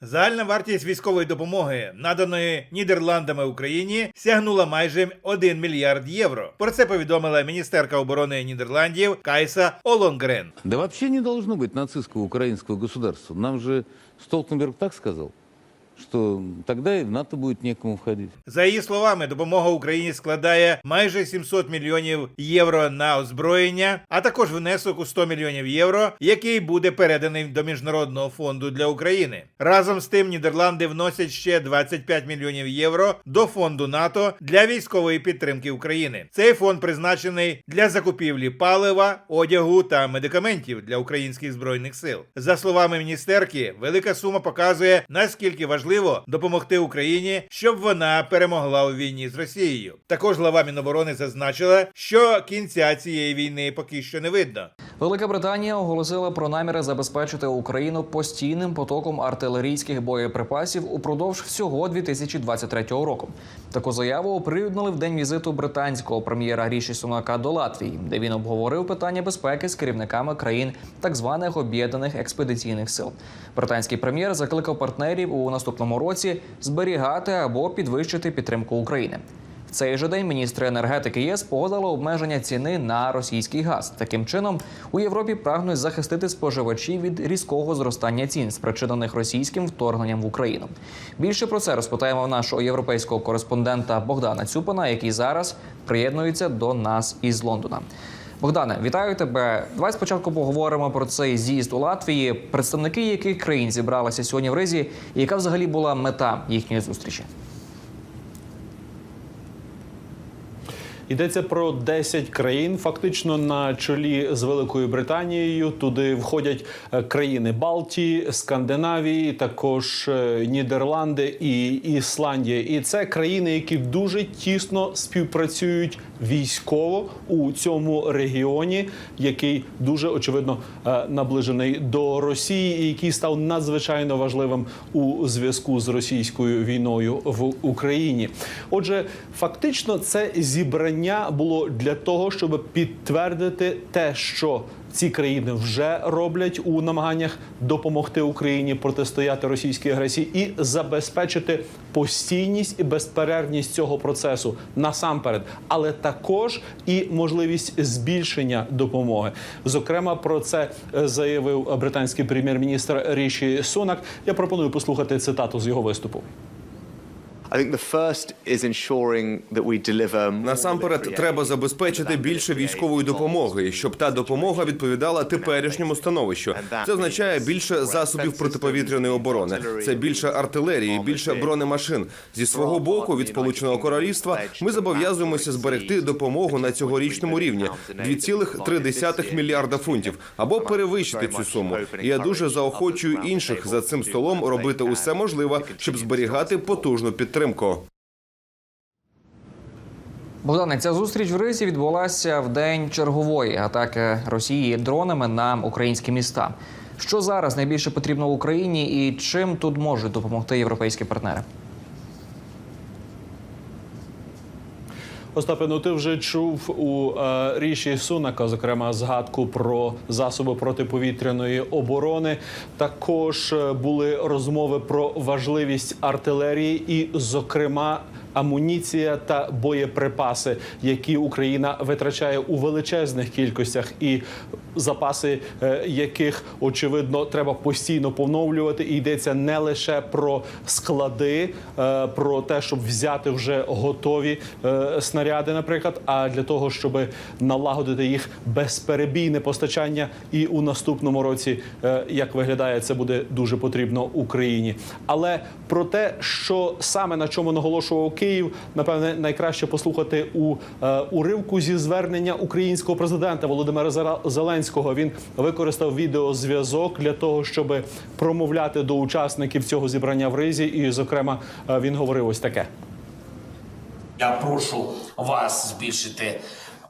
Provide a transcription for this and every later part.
Загальна вартість військової допомоги, наданої Нідерландами Україні, сягнула майже 1 мільярд євро. Про це повідомила міністерка оборони Нідерландів Кайса Олонгрен. Да взагалі не должно бути нацистського українського государства. Нам же Столтенберг так сказал, тогда и в НАТО будет некому входить. За її словами, допомога Україні складає майже 700 мільйонів євро на озброєння, а також внесок у 100 мільйонів євро, який буде переданий до міжнародного фонду для України. Разом з тим, Нідерланди вносять ще 25 мільйонів євро до фонду НАТО для військової підтримки України. Цей фонд призначений для закупівлі палива, одягу та медикаментів для українських збройних сил. За словами міністерки, велика сума показує наскільки важливо допомогти Україні, щоб вона перемогла у війні з Росією. Також глава Міноборони зазначила, що кінця цієї війни поки що не видно. Велика Британія оголосила про наміри забезпечити Україну постійним потоком артилерійських боєприпасів упродовж всього 2023 року. Таку заяву оприлюднили в день візиту британського прем'єра Ріші Сунака до Латвії, де він обговорив питання безпеки з керівниками країн так званих об'єднаних експедиційних сил. Британський прем'єр закликав партнерів у наступному році зберігати або підвищити підтримку України. В цей же день міністри енергетики ЄС погодили обмеження ціни на російський газ. Таким чином, у Європі прагнуть захистити споживачів від різкого зростання цін, спричинених російським вторгненням в Україну. Більше про це розпитаємо в нашого європейського кореспондента Богдана Цюпина, який зараз приєднується до нас із Лондона. Богдане, вітаю тебе. Давай спочатку поговоримо про цей з'їзд у Латвії. Представники яких країн зібралися сьогодні в Ризі, і яка взагалі була мета їхньої зустрічі? Йдеться про 10 країн, фактично на чолі з Великою Британією. Туди входять е, країни Балтії, Скандинавії, також е, Нідерланди і Ісландія. І це країни, які дуже тісно співпрацюють військово у цьому регіоні, який дуже очевидно е, наближений до Росії, і який став надзвичайно важливим у зв'язку з російською війною в Україні. Отже, фактично, це зібрання було для того, щоб підтвердити те, що ці країни вже роблять у намаганнях допомогти Україні протистояти російській агресії і забезпечити постійність і безперервність цього процесу насамперед, але також і можливість збільшення допомоги. Зокрема, про це е, заявив британський прем'єр-міністр Ріші Сунак. Я пропоную послухати цитату з його виступу. Насамперед, треба забезпечити більше військової допомоги, щоб та допомога відповідала теперішньому становищу. Це означає більше засобів протиповітряної оборони. Це більше артилерії, більше бронемашин. Зі свого боку, від сполученого королівства, ми зобов'язуємося зберегти допомогу на цьогорічному рівні 2,3 мільярда фунтів або перевищити цю суму. І я дуже заохочую інших за цим столом робити усе можливе, щоб зберігати потужну підтримку. Богдане, ця зустріч в Ризі відбулася в день чергової атаки Росії дронами на українські міста. Що зараз найбільше потрібно Україні, і чим тут можуть допомогти європейські партнери? Остапе, ну ти вже чув у е, ріші Сунака, зокрема, згадку про засоби протиповітряної оборони. Також е, були розмови про важливість артилерії, і, зокрема, амуніція та боєприпаси, які Україна витрачає у величезних кількостях, і запаси е, яких очевидно треба постійно поновлювати. І йдеться не лише про склади, е, про те, щоб взяти вже готові е, снаряди, наприклад, а для того, щоб налагодити їх безперебійне постачання, і у наступному році, як виглядає, це буде дуже потрібно Україні. Але про те, що саме на чому наголошував Київ, напевне, найкраще послухати у е, уривку зі звернення українського президента Володимира Зеленського. Він використав відеозв'язок для того, щоб промовляти до учасників цього зібрання в Ризі. І, зокрема, е, він говорив ось таке. Я прошу вас збільшити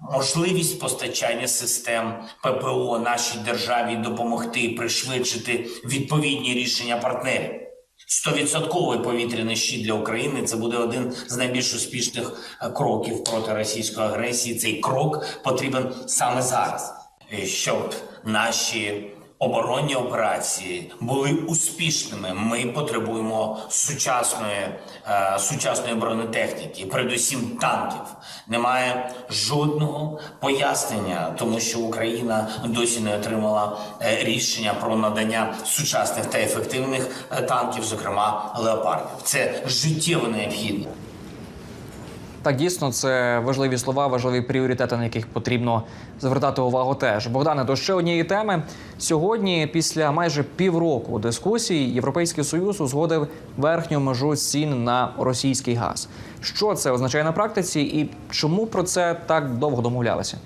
можливість постачання систем ППО нашій державі, допомогти пришвидшити відповідні рішення партнерів. Стовідсотковий повітряний щит для України це буде один з найбільш успішних е, кроків проти російської агресії. Цей крок потрібен саме зараз, е, щоб наші оборонні операції були успішними. Ми потребуємо сучасної, е, сучасної бронетехніки, передусім танків. Немає жодного пояснення, тому що Україна досі не отримала е, рішення про надання сучасних та ефективних е, танків, зокрема леопардів. Це життєво необхідно. Так, дійсно, це важливі слова, важливі пріоритети, на яких потрібно звертати увагу. Теж Богдане, до ще однієї теми. Сьогодні, після майже півроку дискусій, Європейський Союз узгодив верхню межу цін на російський газ. Що це означає на практиці, і чому про це так довго домовлялися?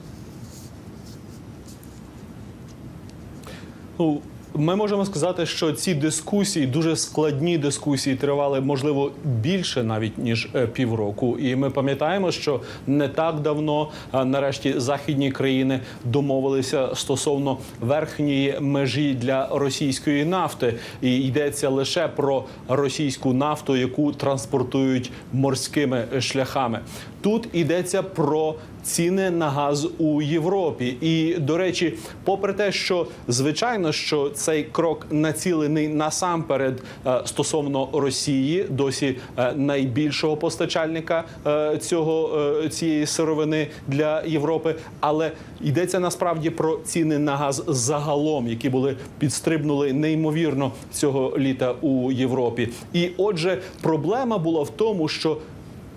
Ну, ми можемо сказати, що ці дискусії, дуже складні дискусії, тривали можливо більше навіть ніж е, півроку. І ми пам'ятаємо, що не так давно, е, нарешті, західні країни домовилися стосовно верхньої межі для російської нафти, і йдеться лише про російську нафту, яку транспортують морськими шляхами. Тут йдеться про ціни на газ у Європі. І до речі, попри те, що звичайно, що цей крок націлений насамперед е, стосовно Росії, досі е, найбільшого постачальника е, цього цієї сировини для Європи, але йдеться насправді про ціни на газ загалом, які були підстрибнули неймовірно цього літа у Європі. І отже, проблема була в тому, що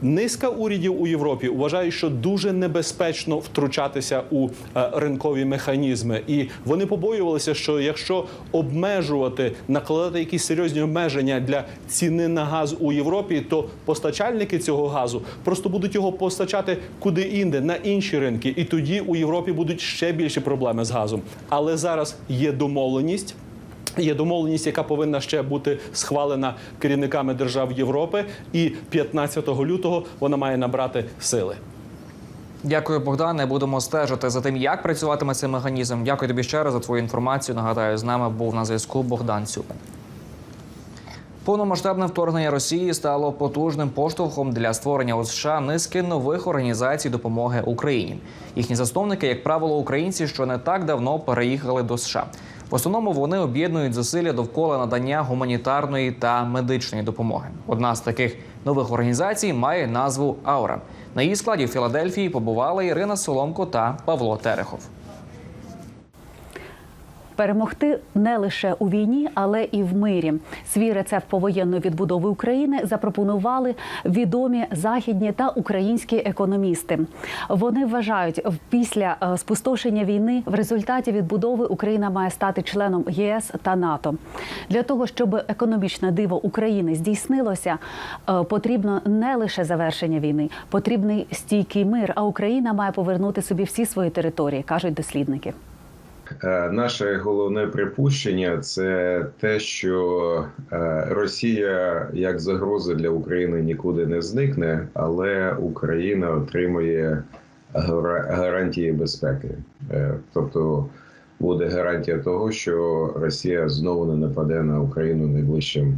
Низка урядів у Європі вважає, що дуже небезпечно втручатися у е, ринкові механізми, і вони побоювалися, що якщо обмежувати, накладати якісь серйозні обмеження для ціни на газ у Європі, то постачальники цього газу просто будуть його постачати куди інде на інші ринки, і тоді у Європі будуть ще більші проблеми з газом. Але зараз є домовленість. Є домовленість, яка повинна ще бути схвалена керівниками держав Європи, і 15 лютого вона має набрати сили. Дякую, Богдане. Будемо стежити за тим, як працюватиме цей механізм. Дякую тобі ще раз за твою інформацію. Нагадаю, з нами був на зв'язку Богдан Цюпин. Повномасштабне вторгнення Росії стало потужним поштовхом для створення у США низки нових організацій допомоги Україні. Їхні засновники, як правило, українці, що не так давно переїхали до США. В основному вони об'єднують зусилля довкола надання гуманітарної та медичної допомоги. Одна з таких нових організацій має назву Аура. На її складі в Філадельфії побували Ірина Соломко та Павло Терехов. Перемогти не лише у війні, але і в мирі. Свій рецепт повоєнної відбудови України запропонували відомі західні та українські економісти. Вони вважають, після е, спустошення війни в результаті відбудови Україна має стати членом ЄС та НАТО. Для того щоб економічне диво України здійснилося, е, потрібно не лише завершення війни, потрібний стійкий мир. А Україна має повернути собі всі свої території, кажуть дослідники. Е, Наше головне припущення це те, що е, Росія як загроза для України нікуди не зникне, але Україна отримує гарантії безпеки. Е, Тобто буде гарантія того, що Росія знову не нападе на Україну найближчим